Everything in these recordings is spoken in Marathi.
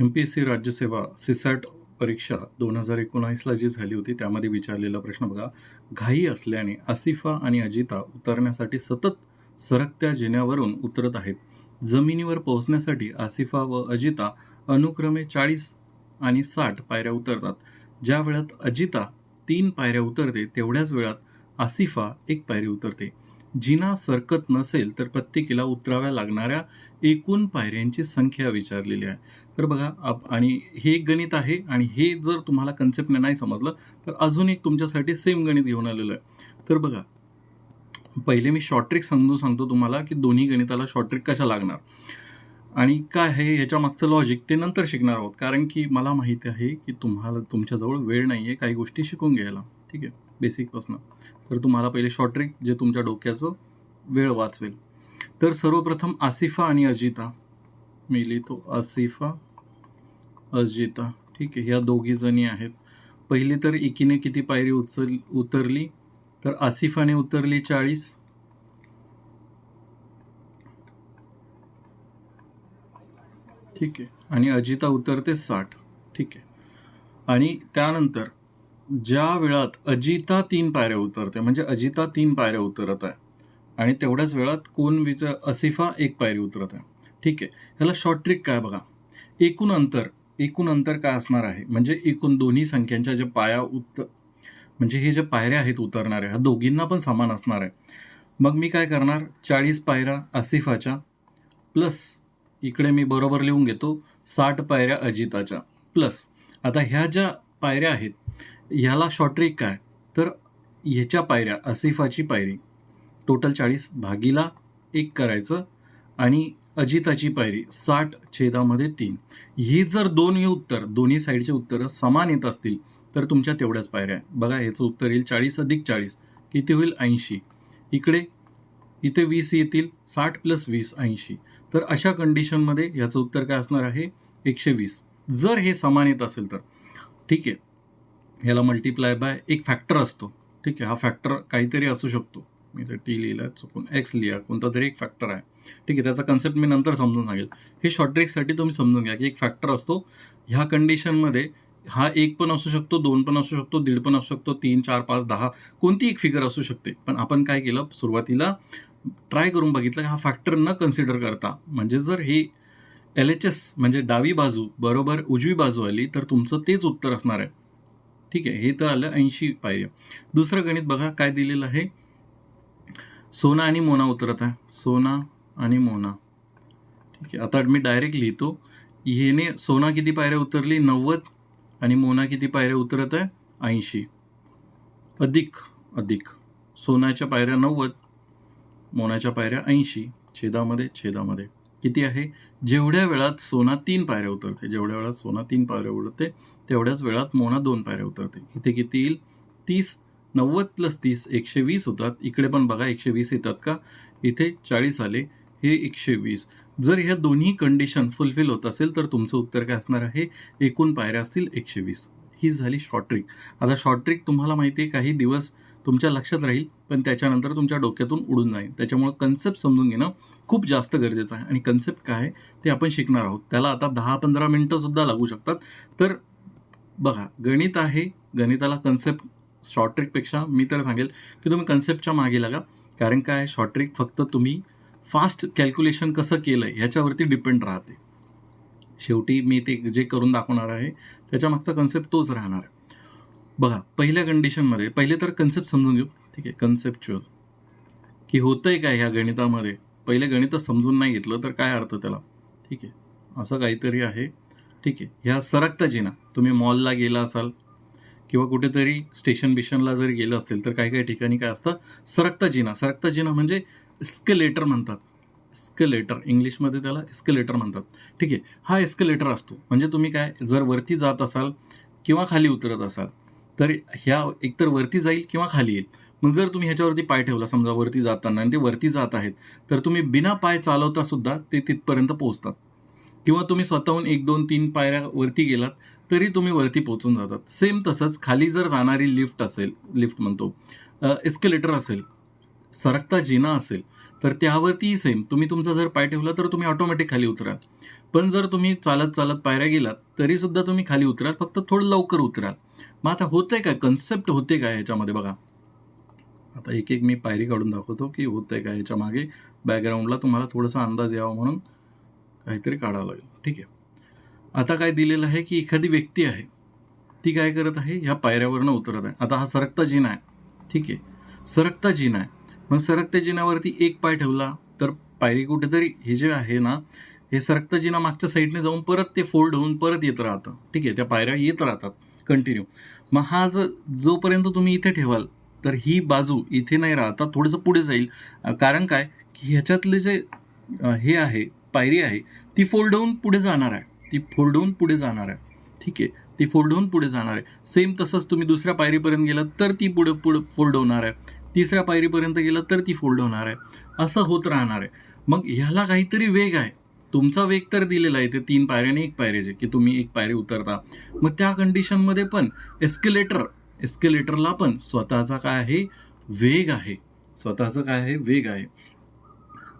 एम पी एस सी राज्यसेवा सिसॅट परीक्षा दोन हजार एकोणावीसला जी झाली होती त्यामध्ये विचारलेला प्रश्न बघा. घाई असल्याने आसिफा आणि अजिता उतरण्यासाठी सतत सरकत्या जिन्यावरून उतरत आहेत. जमिनीवर पोहोचण्यासाठी आसिफा व अजिता अनुक्रमे चाळीस आणि साठ पायऱ्या उतरतात. ज्या वेळात अजिता तीन पायऱ्या उतरते तेवढ्याच वेळात आसिफा एक पायरी उतरते. जिना सरकत नसेल तर प्रत्येकीला उतराव्या लागणाऱ्या एकूण पायऱ्यांची संख्या विचारलेली आहे. तर बघा आप आणि हे एक गणित आहे आणि हे जर तुम्हाला कन्सेप्टने नाही समजलं तर अजून एक तुमच्यासाठी सेम गणित घेऊन आलेलं आहे. तर बघा पहिले मी शॉर्ट ट्रिक समजून सांगतो तुम्हाला की दोन्ही गणिताला शॉर्ट ट्रिक कशा लागणार. आणि काय आहे ह्याच्या मागचं लॉजिक ते नंतर शिकणार आहोत. कारण की मला माहिती आहे की तुम्हाला तुमच्याजवळ वेळ नाही आहे काही गोष्टी शिकून घ्यायला. ठीक आहे? बेसिकपासून तर तुम्हाला पहिले शॉर्ट ट्रिक जे तुमच्या डोक्याचं वेळ वाचवेल. तर सर्वप्रथम आसिफा आणि अजिता. मी लिहितो आसिफा अजिता. ठीक आहे ह्या दोघी जणी आहेत. पहिली तर एकीने किती पायरी उचल उतरली? तर आसिफाने उतरली चाळीस. ठीक आहे आणि अजिता उतरते साठ. ठीक आहे आणि त्यानंतर ज्या वेळात अजिता तीन पायऱ्या उतरते म्हणजे अजिता तीन पायऱ्या उतरत आहे आणि तेवढ्याच वेळात कोण असिफा एक पायरी उतरत आहे. ठीक आहे. ह्याला शॉर्ट ट्रिक काय बघा. एकूण अंतर एकूण अंतर काय असणार आहे? म्हणजे एकूण दोन्ही संख्यांच्या ज्या पाया उत म्हणजे हे जे पायऱ्या आहेत उतरणाऱ्या ह्या दोघींना पण समान असणार आहे. मग मी काय करणार? चाळीस पायऱ्या आसिफाच्या प्लस इकडे मी बरोबर लिहून घेतो साठ पायऱ्या अजिताच्या प्लस. आता ह्या ज्या पायऱ्या आहेत ह्याला शॉर्ट ट्रिक काय? तर ह्याच्या पायऱ्या आसिफाची पायरी. टोटल चाळीस भागीला एक करायचं आणि अजिताची पायरी साठ छेदामध्ये तीन. ही जर दोन्ही उत्तर दोन्ही साईडचे उत्तरं समान येत असतील तर तुमच्या तेवढ्याच पायऱ्या आहे. बघा ह्याचं उत्तर येईल चाळीस अधिक चाळीस. किती होईल? ऐंशी. इकडे इथे वीस येतील साठ प्लस वीस ऐंशी. तर अशा कंडिशनमध्ये ह्याचं उत्तर काय असणार आहे? एकशे वीस. जर हे समान येत असेल तर. ठीक आहे. ह्याला मल्टिप्लाय बाय एक फॅक्टर असतो. ठीक आहे. हा फॅक्टर काहीतरी असू शकतो. मी इथे टी लिहिलं चुकून. एक्स लिहा कोणता तरी एक फॅक्टर आहे. ठीक आहे त्याचा कन्सेप्ट मी नंतर समजून सांगेल. हे शॉर्ट ट्रिकसाठी तुम्ही समजून घ्या की एक फॅक्टर असतो. ह्या कंडिशनमध्ये हा एक पण असू शकतो दोन पण असू शकतो दीड पण असू शकतो तीन चार पाच दहा कोणती एक फिगर असू शकते. पण आपण काय केलं? सुरुवातीला ट्राय करून बघितलं की हा फॅक्टर न कन्सिडर करता म्हणजे जर हे एल एच एस म्हणजे डावी बाजू बरोबर उजवी बाजू आली तर तुमचं तेच उत्तर असणार आहे. ठीक आहे हे तर आलं ऐंशी पायऱ्या. दुसरं गणित बघा काय दिलेलं आहे? सोना आणि मोना उतरत आहे. सोना आणि मोना. ठीक आहे. आता मी डायरेक्ट लिहितो. ह्याने सोना किती पायऱ्या उतरली? नव्वद आणि मोना किती पायऱ्या उतरत आहे? ऐंशी. अधिक अधिक. सोन्याच्या पायऱ्या नव्वद मोनाच्या पायऱ्या ऐंशी. छेदामध्ये छेदामध्ये. किती आहे? जेवढ्या वेळात सोना तीन पायऱ्या उतरते जेवढ्या वेळात सोना तीन पायऱ्या उतरते तेवढ्याच वेळात मोना दोन पायऱ्या उतरते. इथे किती येईल? तीस नव्वद प्लस तीस एकशे वीस होतात. इकडे पण बघा एकशे वीस येतात का? इथे चाळीस आले हे एकशे वीस. जर ह्या दोन्ही कंडिशन फुलफिल होत असेल तर तुमचं उत्तर काय असणार आहे? एकूण पायऱ्या असतील एकशे वीस. ही झाली शॉर्ट ट्रिक आता शॉर्ट ट्रिक तुम्हाला माहिती आहे काही दिवस तुमच्या लक्षात राहील पण त्याच्यानंतर तुमच्या डोक्यातून उडून जाईल. त्याच्यामुळं कन्सेप्ट समजून घेणं खूप जास्त गरजेचं आहे. आणि कन्सेप्ट काय आहे ते आपण शिकणार आहोत. त्याला आता दहा पंधरा मिनटंसुद्धा लागू शकतात. तर बघा गणित आहे गणिताला कन्सेप्ट शॉर्ट ट्रिकपेक्षा मी तर सांगेल की तुम्ही कन्सेप्टच्या मागे लागा. कारण काय? शॉर्ट ट्रिक फक्त तुम्ही फास्ट कॅल्क्युलेशन कसं केलं आहे ह्याच्यावरती डिपेंड राहते. शेवटी मी ते जे करून दाखवणार आहे त्याच्या मागचा कन्सेप्ट तोच राहणार आहे. बघा पहिल्या कंडिशनमध्ये पहिले तर कन्सेप्ट समजून घेऊ. ठीक आहे कन्सेप्च्युअल की होतं आहे काय ह्या गणितामध्ये? पहिले गणित समजून नाही घेतलं तर काय अर्थ त्याला? ठीक आहे असं काहीतरी आहे. ठीक आहे ह्या सरकता जिना. तुम्ही मॉलला गेला असाल किंवा कुठेतरी स्टेशन बिशनला जर गेलं असतील तर काही काही ठिकाणी काय असतं? सरकता जिना सरकता जिना म्हणजे एस्केलेटर म्हणतात. एस्केलेटर इंग्लिशमध्ये त्याला एस्केलेटर म्हणतात. ठीक आहे. हा एस्केलेटर असतो. म्हणजे तुम्ही काय? जर वरती जात असाल किंवा खाली उतरत असाल तर ह्या एकतर वरती जाईल किंवा खाली येईल. मग जर तुम्ही ह्याच्यावरती पाय ठेवला समजा वरती जाताना आणि ते वरती जात आहेत तर तुम्ही बिना पाय चालवता सुद्धा ते तिथपर्यंत पोहोचतात. किंवा तुम्ही स्वतःहून एक दोन तीन पायऱ्या वरती गेलात तरी तुम्ही वरती पोचून जातात. सेम तसंच खाली जर जाणारी लिफ्ट असेल लिफ्ट म्हणतो एस्केलेटर असेल सरकता जिना असेल तर त्यावरती सेम तुम्ही तुमचा जर पाय ठेवला तर तुम्ही ऑटोमॅटिक खाली उतराल पण जर तुम्ही चालत चालत पायऱ्या गेलात तरीसुद्धा तुम्ही खाली उतराल फक्त थोडं लवकर उतराल मग आता होतंय काय? कन्सेप्ट होते काय ह्याच्यामध्ये बघा. आता एक एक मी पायरी काढून दाखवतो की होतंय काय ह्याच्या मागे. बॅकग्राऊंडला तुम्हाला थोडासा अंदाज यावा म्हणून काहीतरी काढावं लागेल. ठीक आहे. आता काय दिलेलं आहे की एखादी व्यक्ती आहे ती काय करत आहे? ह्या पायऱ्यावरनं उतरत आहे. आता हा सरकता जिना आहे. ठीक आहे. सरकता जिना आहे. मग सरकत्या जिनावरती एक पाय ठेवला तर पायरी कुठेतरी हे जे आहे ना हे सरकता जिना मागच्या साईडने जाऊन परत ते फोल्ड होऊन परत येत राहतं. ठीक आहे. त्या पायऱ्या येत राहतात. कंटिन्यू मग हा ज जोपर्यंत तुम्ही इथे ठेवाल तर ही बाजू इथे नाही राहता. थोडंसं पुढे जाईल. कारण काय? की ह्याच्यातले जे हे आहे पायरी आहे ती फोल्ड होऊन पुढे जाणार आहे. ती फोल्डवून पुढे जाणार आहे. ठीक आहे? ती फोल्ड होऊन पुढे जाणार आहे. सेम तसंच तुम्ही दुसऱ्या पायरीपर्यंत गेलात तर ती पुढे पुढे फोल्ड होणार आहे. तिसऱ्या पायरीपर्यंत गेलात तर ती फोल्ड होणार आहे. असं होत राहणार आहे. मग ह्याला काहीतरी वेग आहे. तुमचा वेग तर दिलेला आहे ते तीन पायऱ्याने एक पायरीचे की तुम्ही एक पायरी उतरता. मग त्या कंडिशनमध्ये पण एस्केलेटर एस्केलेटरला पण स्वतःचा काय आहे? वेग आहे. स्वतःचं काय आहे? वेग आहे.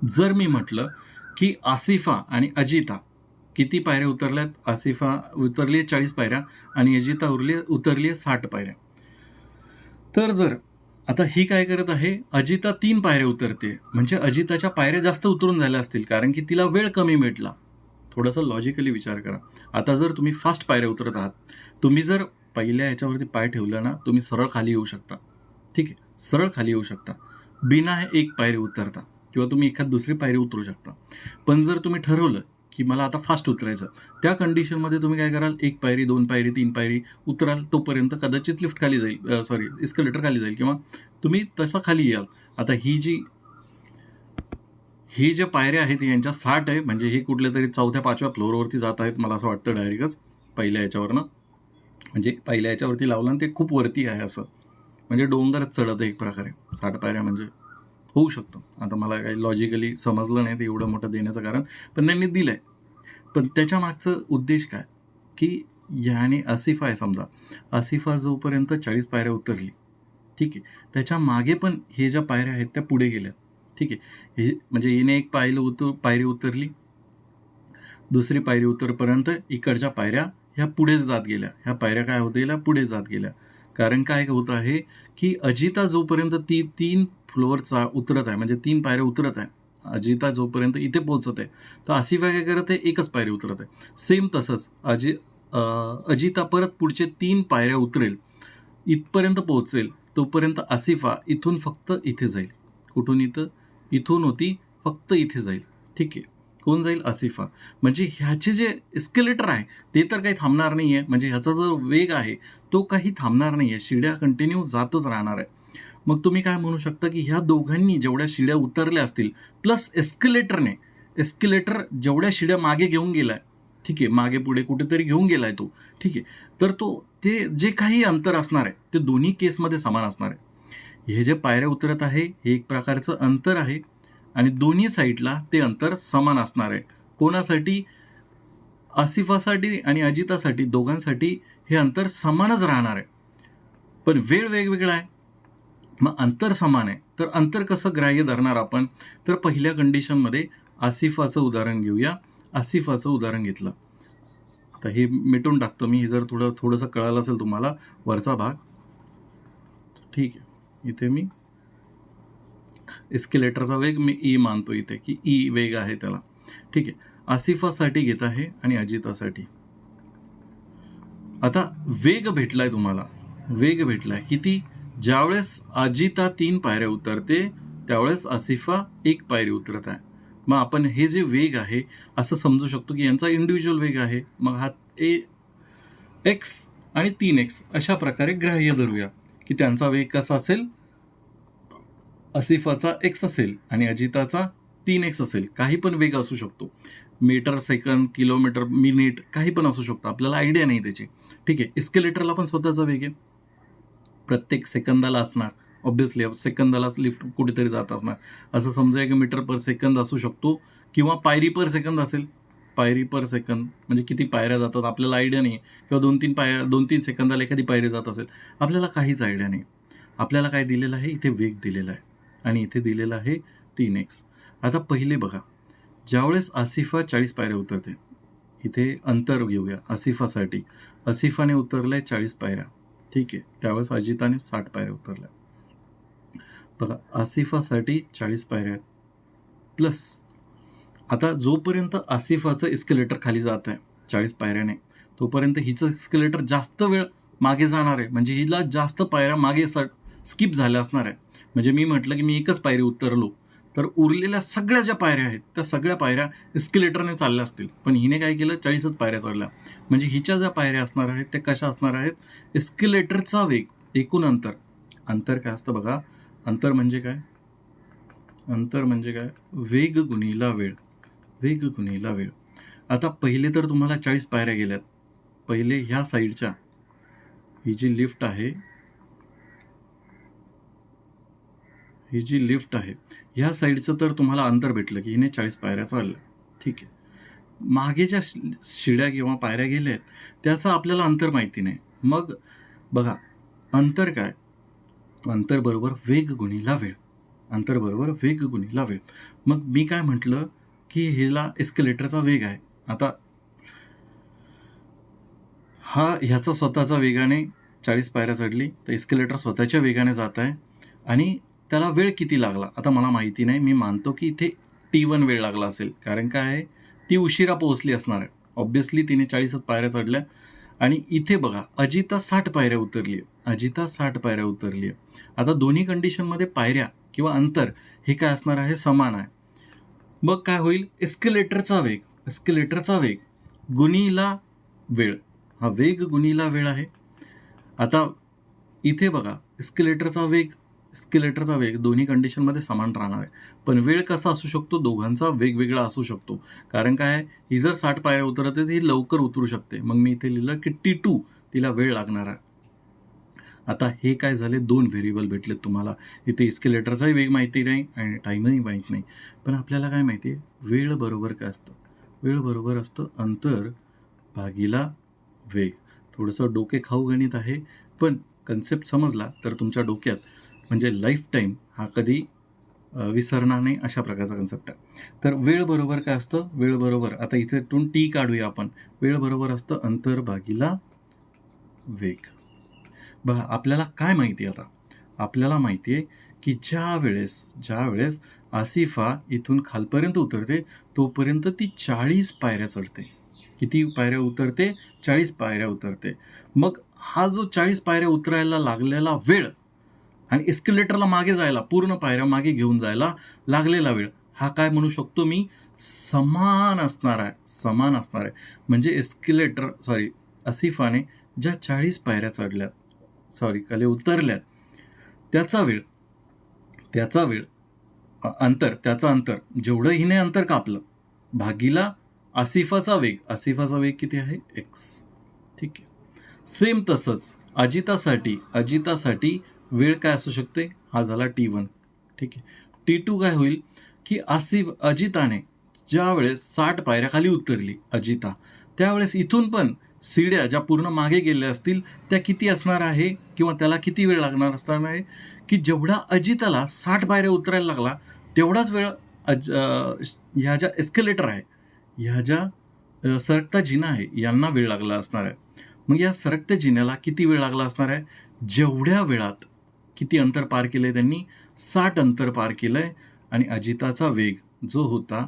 जर मी म्हटलं की आसिफा आणि अजिता किती पायऱ्या उतरल्यात? आसिफा उतरली आहे चाळीस पायऱ्या आणि अजिता उरली उतरली आहे साठ पायऱ्या. तर जर आता ही काय करत आहे? अजिता तीन पायऱ्या उतरते. म्हणजे अजिताच्या पायऱ्या जास्त उतरून झाल्या असतील कारण की तिला वेळ कमी भेटला थोडंसं लॉजिकली विचार करा. आता जर तुम्ही फास्ट पायऱ्या उतरत आहात तुम्ही जर पहिल्या याच्यावरती पाय ठेवला ना तुम्ही सरळ खाली येऊ शकता. ठीक आहे? सरळ खाली येऊ शकता. बिना हे एक पायरी उतरता. किंवा तुम्ही एखाद दुसरी पायरी उतरू शकता. पण जर तुम्ही ठरवलं की मला आता फास्ट उतरायचं. त्या कंडिशनमध्ये तुम्ही काय कराल? एक पायरी दोन पायरी तीन पायरी उतराल तोपर्यंत कदाचित लिफ्ट खाली जाईल. सॉरी इस्कलेटर खाली जाईल. किंवा तुम्ही तसं खाली याल. आता ही जी ही ज्या पायऱ्या आहेत यांच्या साठ आहे म्हणजे हे कुठल्या तरी चौथ्या पाचव्या फ्लोअरवरती जात आहेत मला असं वाटतं डायरेक्टच पहिल्या याच्यावरनं. म्हणजे पहिल्या याच्यावरती लावलं आणि ते खूप वरती आहे असं. म्हणजे डोंगरच चढत आहे एक प्रकारे. साठ पायऱ्या म्हणजे होऊ शकतं. आता मला काही लॉजिकली समजलं नाही ते एवढं मोठं देण्याचं कारण पण त्यांनी दिलं आहे पण त्याच्या मागचं उद्देश काय? की ह्याने आसिफा आहे समजा. आसिफा जोपर्यंत चाळीस पायऱ्या उतरली ठीक आहे त्याच्यामागे पण हे ज्या पायऱ्या आहेत त्या पुढे गेल्या ठीक आहे. हे म्हणजे हिने एक पायलं उतर पायरी उतरली दुसरी पायरी उतरपर्यंत इकडच्या पायऱ्या ह्या पुढेच जात गेल्या. ह्या पायऱ्या काय होत गेल्या? पुढे जात गेल्या. कारण काय होत आहे की अजिता जोपर्यंत ती तीन फ्लोअरचा उतरत आहे म्हणजे तीन पायऱ्या उतरत आहे. अजिता जोपर्यंत इथे पोहोचत आहे तर आसिफा काय करत आहे एकच पायरी उतरत आहे. सेम तसंच अजि अजिता परत पुढचे तीन पायऱ्या उतरेल इथपर्यंत पोहोचेल तोपर्यंत आसिफा इथून फक्त इथे जाईल. कुठून इथं? इथून होती फक्त इथे जाईल. ठीक आहे. कोण जाईल? आसिफा म्हणजे ह्याचे जे एस्केलेटर आहे ते तर काही थांबणार नाही आहे म्हणजे ह्याचा जो वेग आहे तो काही थांबणार नाही आहे शिड्या कंटिन्यू जातच राहणार आहे. मग तुम्ही काय म्हणू शकता की ह्या दोघांनी जेवढ्या शिड्या उतरल्या असतील प्लस एस्किलेटरने एस्किलेटर जेवढ्या शिड्या मागे घेऊन गेलाय ठीक आहे मागे पुढे कुठेतरी घेऊन गेलाय तो ठीक आहे तर तो ते जे काही अंतर असणार आहे ते दोन्ही केसमध्ये समान असणार आहे. हे जे पायऱ्या उतरत आहे हे एक प्रकारचं अंतर आहे आणि दोन्ही साईडला ते अंतर समान असणार आहे. कोणासाठी? आसिफासाठी आणि अजितासाठी दोघांसाठी हे अंतर समानच राहणार आहे. पण वेळ वेगवेगळा आहे. मग अंतर समान आहे. तर अंतर कसं ग्राह्य धरणार आपण? तर पहिल्या कंडिशनमध्ये आसिफाचं उदाहरण घेऊया. आसिफाचं उदाहरण घेतलं. तर हे मिटून टाकतो मी. हे जर थोडं थोडंसं कळालं असेल तुम्हाला वरचा भाग. ठीक आहे. इथे मी एस्केलेटरचा वेग मी ई मानतो इथे की ई वेग आहे त्याला. ठीक आहे. आसिफासाठी घेत आहे आणि अजितासाठी. आता वेग भेटलाय तुम्हाला. वेग भेटलाय. किती? ज्यावेळेस अजिता तीन पायऱ्या उतरते त्यावेळेस आसिफा एक पायरी उतरत आहे. मग आपण हे जे वेग आहे असं समजू शकतो की यांचा इंडिव्हिज्युअल वेग आहे. मग हा ए एक्स आणि तीन एक्स अशा प्रकारे ग्राह्य धरूया की त्यांचा वेग कसा असेल? असिफाचा एक्स असेल आणि अजिताचा तीन एक्स असेल. काही पण वेग असू शकतो. मीटर सेकंद किलोमीटर मिनिट काही पण असू शकतो. आपल्याला आयडिया नाही त्याची. ठीक आहे. इस्केलेटरला पण स्वतःचा वेग आहे. प्रत्येक सेकंदाला असणार. ऑब्विसली सेकंदाला लिफ्ट कुठेतरी जात असणार. असं समजा की मीटर पर सेकंद असू शकतो किंवा पायरी पर सेकंद असेल. पायरी पर सेकंद म्हणजे किती पायऱ्या जातात आपल्याला आयडिया नाही किंवा दोन तीन पाय दोन तीन सेकंदाला एखादी पायरी जात असेल. आपल्याला काहीच आयडिया नाही आपल्याला काय दिलेलं आहे? इथे वेग दिलेला आहे. आणि इथे दिलेलं आहे तीन एक्स आता पहिले बघा. ज्यावेळेस आसिफा चाळीस पायऱ्या उतरते इथे अंतर घेऊया आसिफासाठी. आसिफाने उतरलं आहे चाळीस पायऱ्या. ठीक आहे. त्यावेळेस अजिताने साठ पायऱ्या उतरल्या. बघा आसिफासाठी चाळीस पायऱ्या आहेत. प्लस आता जोपर्यंत आसिफाचं इस्केलेटर खाली जात आहे चाळीस पायऱ्याने तोपर्यंत हिचं इस्केलेटर जास्त वेळ मागे जाणार आहे. म्हणजे हिला जास्त पायऱ्या मागे स स्किप झाल्या असणार आहे. म्हणजे मी म्हटलं की मी एकच पायरी उतरलो. तर उरलेल्या सगळ्या ज्या पायऱ्या आहेत त्या सगळ्या पायऱ्या एस्किलेटरने चालल्या असतील. पण हिने काय केलं? चाळीसच पायऱ्या चढल्या. म्हणजे हिच्या ज्या पायऱ्या असणार आहेत त्या कशा असणार आहेत? एस्किलेटरचा वेग एकूण अंतर. अंतर काय असतं बघा? अंतर म्हणजे काय? अंतर म्हणजे काय? वेग गुणीला वेळ. वेग गुणिला वेळ. आता पहिले तर तुम्हाला चाळीस पायऱ्या गेल्यात. पहिले ह्या साईडच्या. ही जी लिफ्ट आहे ही जी लिफ्ट आहे ह्या साईडचं तर तुम्हाला अंतर भेटलं की हिने चाळीस पायऱ्या चालल्या. ठीक आहे. मागे ज्या शि- शिड्या किंवा पायऱ्या गेल्या आहेत त्याचं आपल्याला अंतर माहिती नाही. मग बघा अंतर काय? अंतरबरोबर वेग गुणीला वेळ. अंतरबरोबर वेग गुणीला वेळ. मग मी काय म्हटलं की हिला एस्केलेटरचा वेग आहे. आता हा ह्याचा स्वतःचा वेगाने चाळीस पायऱ्या चढली तर एस्केलेटर स्वतःच्या वेगाने जात आहे. आणि त्याला वेळ किती लागला? आता मला माहिती नाही. मी मानतो की इथे टी वन वेळ लागला असेल. कारण काय आहे? ती उशिरा पोहोचली असणार आहे. ऑब्व्हियसली तिने चाळीसच पायऱ्या चढल्या. आणि इथे बघा अजिता साठ पायऱ्या उतरली आहे अजिता साठ पायऱ्या उतरली आहे आता दोन्ही कंडिशनमध्ये पायऱ्या किंवा अंतर हे काय असणार आहे? समान आहे. मग काय होईल? एस्केलेटरचा वेग. एस्केलेटरचा वेग. गुणीला वेळ. हा वेग गुणीला वेळ आहे. आता इथे बघा एस्केलेटरचा वेग स्किलेटरचा वेग दोन्ही कंडिशनमध्ये समान राहणार आहे. पण वेळ कसा असू शकतो? दोघांचा वेगवेगळा असू शकतो. कारण काय ही जर साठ पायऱ्या उतरते तर ही लवकर उतरू शकते. मग मी इथे लिहिलं की टी टू तिला वेळ लागणार आहे. आता हे काय झाले? दोन व्हेरिएबल भेटलेत तुम्हाला. इथे इस्केलेटरचाही वेग माहिती नाही आणि टाईमही माहीत नाही. पण आपल्याला काय माहिती आहे? वेळ बरोबर काय असतं? वेळ बरोबर असतं अंतर भागीला वेग. थोडंसं डोके खाऊ गणित आहे. पण कन्सेप्ट समजला तर तुमच्या डोक्यात म्हणजे लाईफ टाईम हा कधी विसरणार नाही अशा प्रकारचा कन्सेप्ट आहे. तर वेळ बरोबर काय असतं? वेळ बरोबर. आता इथेतून टी काढूया आपण. वेळ बरोबर असतं अंतर भागीला वेग. बघा आपल्याला काय माहिती आहे आता? आपल्याला माहिती आहे की ज्या वेळेस ज्या वेळेस आसिफा इथून खालपर्यंत उतरते तोपर्यंत ती चाळीस पायऱ्या चढते. किती पायऱ्या उतरते? चाळीस पायऱ्या उतरते. मग हा जो चाळीस पायऱ्या उतरायला लागलेला वेळ आणि एस्किलेटरला मागे जायला पूर्ण पायऱ्या मागे घेऊन जायला लागलेला वेळ. हा काय म्हणू शकतो मी? समान असणार आहे समान असणार आहे. म्हणजे एस्किलेटर सॉरी आसिफाने ज्या चाळीस पायऱ्या चढल्यात सॉरी खाली उतरल्यात त्याचा वेळ त्याचा वेळ अंतर त्याचं अंतर जेवढं हिने अंतर कापलं भागीला आसिफाचा वेग. आसिफाचा वेग किती आहे? एक्स ठीक आहे. सेम तसंच अजितासाठी अजितासाठी वेळ काय असू शकते? हा झाला टी वन ठीक आहे. टी टू काय होईल? की आसिफ अजिताने ज्यावेळेस साठ पायऱ्या खाली उतरली अजिता त्यावेळेस इथून पण सिड्या ज्या पूर्ण मागे गेल्या असतील त्या किती असणार आहे? किंवा त्याला किती वेळ लागणार असणार आहे? की जेवढा अजिताला साठ पायऱ्या उतरायला लागला तेवढाच वेळ अज ह्या ज्या एस्केलेटर आहे ह्या ज्या सरकता जिना आहे यांना वेळ लागला असणार आहे. मग या सरकत्या जिन्याला किती वेळ लागला असणार आहे? जेवढ्या वेळात किती अंतर पार केलं आहे त्यांनी? साठ अंतर पार केलं आहे आणि अजिताचा वेग जो होता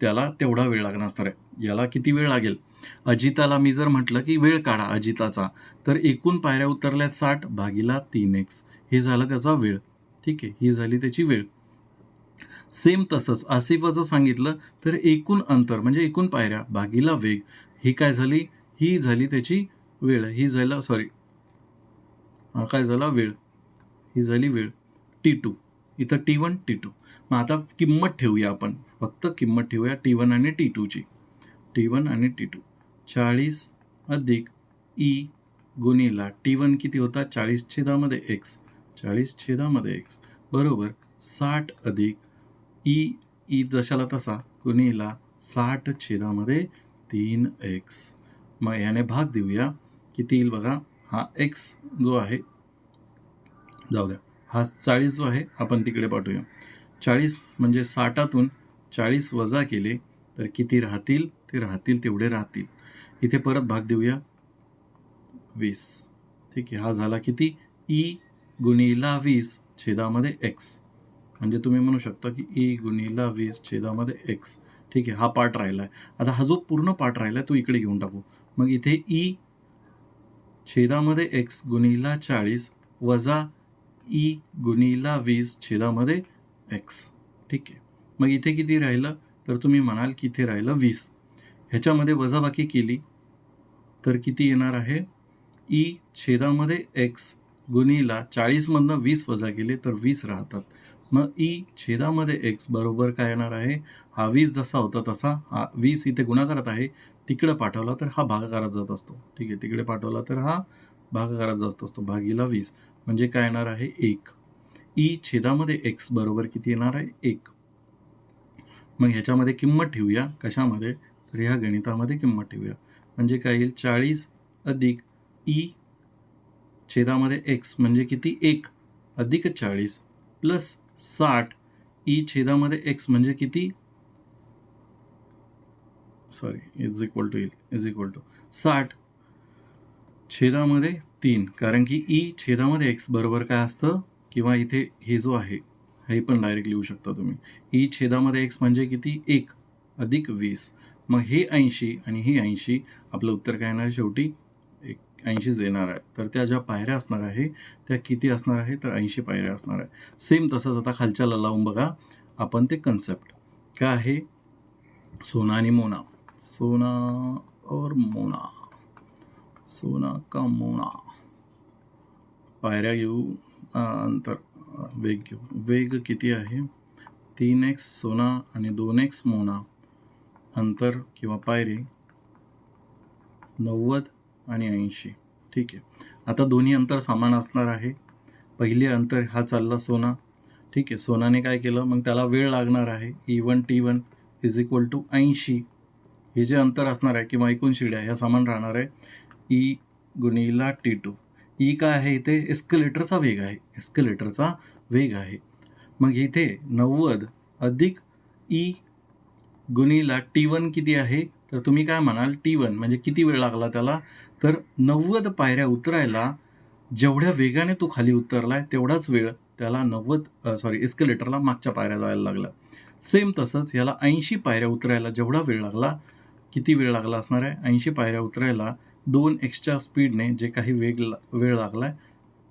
त्याला तेवढा वेळ लागणार असणार आहे. याला किती वेळ लागेल? अजिताला मी जर म्हटलं की वेळ काढा अजिताचा तर एकूण पायऱ्या उतरल्यात साठ भागीला तीन एक्स हे झालं त्याचा वेळ. ठीक आहे ही झाली त्याची वेळ. सेम तसंच आसिफाचं सांगितलं तर एकूण अंतर म्हणजे एकूण पायऱ्या भागीला वेग ही काय झाली? ही झाली त्याची वेळ. ही झाला सॉरी हा काय झाला? वेळ. ही झाली वेळ. टी टू इथं टी वन टी टू मग आता किंमत ठेवूया आपण. फक्त किंमत ठेवूया टी वन आणि टी टूची टी वन आणि टी टू चाळीस अधिक ई गुणिला टी वन किती होता? चाळीस छेदामध्ये एक्स चाळीस छेदामध्ये एक्स बरोबर साठ अधिक ई ई जशाला तसा गुणिला साठ छेदामध्ये तीन एक्स मग याने भाग देऊया. किती येईल बघा? हा एक्स जो आहे जाऊ द्या हा चाळीस जो आहे आपण तिकडे पाठवूया. चाळीस म्हणजे साठातून चाळीस वजा केले तर किती राहतील? ते राहतील तेवढे राहतील. इथे परत भाग देऊया. वीस. ठीक आहे हा झाला किती? ई गुणिला वीस छेदामध्ये एक्स. म्हणजे तुम्ही म्हणू शकता की ई गुणिला वीस छेदामध्ये एक्स. ठीक आहे हा पार्ट राहिला आहे आता हा जो पूर्ण पार्ट राहिला आहे तो इकडे घेऊन टाकू. मग इथे ई छेदामध्ये एक्स गुणिला चाळीस वजा ई गुणीला वीस छेदामध्ये एक्स. ठीक आहे. मग इथे किती राहिलं? तर तुम्ही म्हणाल की इथे राहिलं वीस. ह्याच्यामध्ये वजाबाकी केली तर किती येणार आहे? ई छेदामध्ये एक्स गुणीला चाळीसमधनं वीस वजा केले तर वीस राहतात. मग ई छेदामध्ये एक्स बरोबर काय येणार आहे? हा वीस जसा होता तसा हा वीस इथे गुणाकारात आहे तिकडं पाठवला तर हा भागाकारात जात असतो. ठीक आहे तिकडे पाठवला तर हा भागाकारात जात असतो भागीला वीस. म्हणजे काय येणार आहे? एक. ई छेदामध्ये एक्स बरोबर किती येणार आहे? एक. मग ह्याच्यामध्ये किंमत ठेवूया. कशामध्ये? तर ह्या गणितामध्ये किंमत ठेवूया. म्हणजे काय येईल? चाळीस अधिक ई छेदामध्ये एक्स म्हणजे किती? एक. अधिक चाळीस प्लस साठ ई छेदामध्ये एक्स म्हणजे किती? Sorry is equal to is equal to साठ छेदामध्ये तीन. कारण की ई छेदामध्ये एक्स बरोबर काय असतं? किंवा इथे हे जो आहे हे पण डायरेक्ट लिहू शकता तुम्ही. ई छेदामध्ये एक्स म्हणजे किती? एक. अधिक वीस. मग हे ऐंशी आणि हे ऐंशी आपलं उत्तर काय येणार शेवटी? एक ऐंशीच येणार आहे. तर त्या ज्या पायऱ्या असणार आहे त्या किती असणार आहे? तर ऐंशी पायऱ्या असणार आहे. सेम तसंच आता खालच्याला लावून बघा. आपण ते कन्सेप्ट काय आहे? सोना आणि मोना. सोना और मोना. सोना का मोना? पायऱ्या घेऊ अंतर वेग घेऊ. वेग किती आहे? तीन एक्स सोना आणि दोन एक्स मोना. अंतर किंवा पायरी नव्वद आणि ऐंशी. ठीक आहे. आता दोन्ही अंतर समान असणार आहे. पहिले अंतर हा चालला सोना. ठीक आहे. सोनाने काय केलं? मग त्याला वेळ लागणार आहे. E one T one is equal to ऐंशी. हे जे अंतर असणार आहे किंवा एकूण शिड्या ह्या समान राहणार आहे. ई गुणिला टी टू ई काय आहे इथे? एस्कलेटरचा वेग आहे. एस्कलेटरचा वेग आहे. मग इथे नव्वद अधिक ई गुणीला टी वन किती आहे? तर तुम्ही काय म्हणाल? T one. म्हणजे किती वेळ लागला त्याला? तर नव्वद पायऱ्या उतरायला जेवढ्या वेगाने तो खाली उतरला आहे तेवढाच वेळ त्याला नव्वद सॉरी एस्कलेटरला मागच्या पायऱ्या जायला लागला. सेम तसंच याला ऐंशी पायऱ्या उतरायला जेवढा वेळ लागला किती वेळ लागला असणार आहे? ऐंशी पायऱ्या उतरायला दोन एक्सच्या स्पीडने जे काही वेग ला- वेळ लागला आहे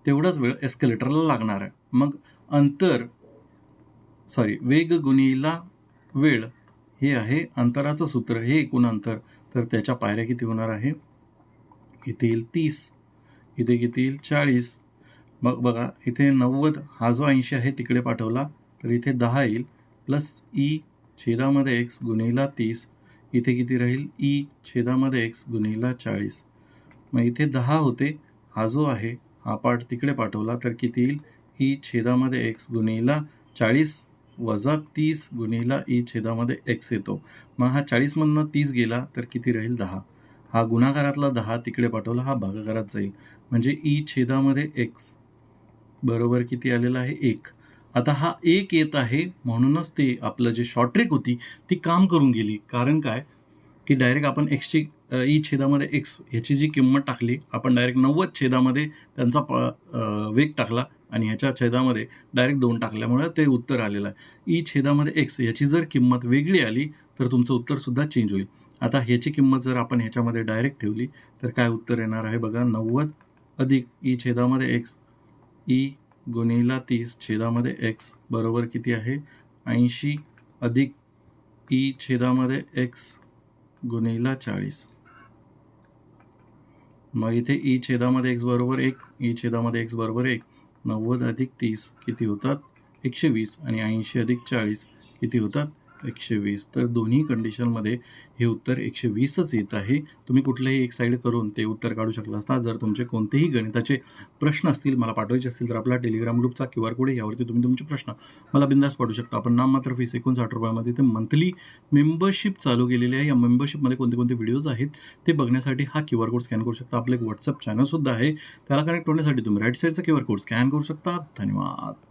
तेवढाच वेळ एस्कलेटरला लागणार आहे. मग अंतर सॉरी वेग गुणीला वेळ हे आहे अंतराचं सूत्र हे एकूण अंतर. तर त्याच्या पायऱ्या किती होणार आहे? इथे येईल तीस इथे किती येईल चाळीस. मग बघा इथे नव्वद हा जो ऐंशी आहे तिकडे पाठवला तर इथे दहा येईल प्लस ई e छेदामध्ये एक्स गुणीला तीस. इथे किती राहील? ई छेदामध्ये एक्स गुणिला चाळीस. मग इथे दहा होते. हा जो आहे हा पाठ तिकडे पाठवला तर किती येईल? ई छेदामध्ये एक्स गुणिला चाळीस वजा तीस गुणिला ई छेदामध्ये एक्स येतो. मग हा चाळीसमधनं तीस गेला तर किती राहील? दहा. हा गुणाकारातला दहा तिकडे पाठवला हा भागाकारात जाईल. म्हणजे ई छेदामध्ये एक्स बरोबर किती आलेला आहे? एक. आता हा एक येत आहे म्हणूनच ते आपलं जे शॉर्ट ट्रिक होती ती काम करून गेली. कारण काय? की डायरेक्ट आपण एक्सची ई e छेदामध्ये एक्स ह्याची जी किंमत टाकली आपण डायरेक्ट नव्वद छेदामध्ये त्यांचा प वेग टाकला आणि ह्याच्या छेदामध्ये डायरेक्ट दोन टाकल्यामुळे ते उत्तर आलेलं आहे. ई छेदामध्ये एक्स याची जर किंमत वेगळी आली तर तुमचं उत्तरसुद्धा चेंज होईल. आता ह्याची किंमत जर आपण ह्याच्यामध्ये डायरेक्ट ठेवली तर काय उत्तर येणार आहे बघा? नव्वद अधिक ई छेदामध्ये एक्स ई गुणिला तीस छेदामध्ये एक्स बरोबर किती आहे? ऐंशी अधिक ई छेदामध्ये एक्स गुणिला चाळीस. मग इथे ई छेदामध्ये एक्स बरोबर एक ई छेदामध्ये एक्स बरोबर एक. नव्वद अधिक तीस किती होतात? एकशे वीस आणि ऐंशी अधिक चाळीस किती होतात? एकशे वीस. तर दोन्ही कंडिशनमध्ये हे उत्तर एकशे वीसच येत आहे. तुम्ही कुठलंही एक साईड करून ते उत्तर काढू शकला असता जर तुमचे कोणतेही गणिताचे प्रश्न असतील मला पाठवायचे असतील तर आपला टेलिग्राम ग्रुपचा क्यू आर कोड आहे यावरती तुम्ही तुमचे प्रश्न मला बिंदास पाठवू शकता. आपण नाम मात्र फीस एकोणसाठ रुपयामध्ये ते मंथली मेंबरशिप चालू केलेली आहे. या मेंबरशिपमध्ये कोणते कोणते व्हिडिओज आहेत ते बघण्यासाठी हा क्यू आर कोड स्कॅन करू शकता. आपलं एक व्हॉट्सअप चॅनलसुद्धा आहे. त्याला कनेक्ट होण्यासाठी तुम्ही राईट साईडचा क्यू आर कोड स्कॅन करू शकता. धन्यवाद.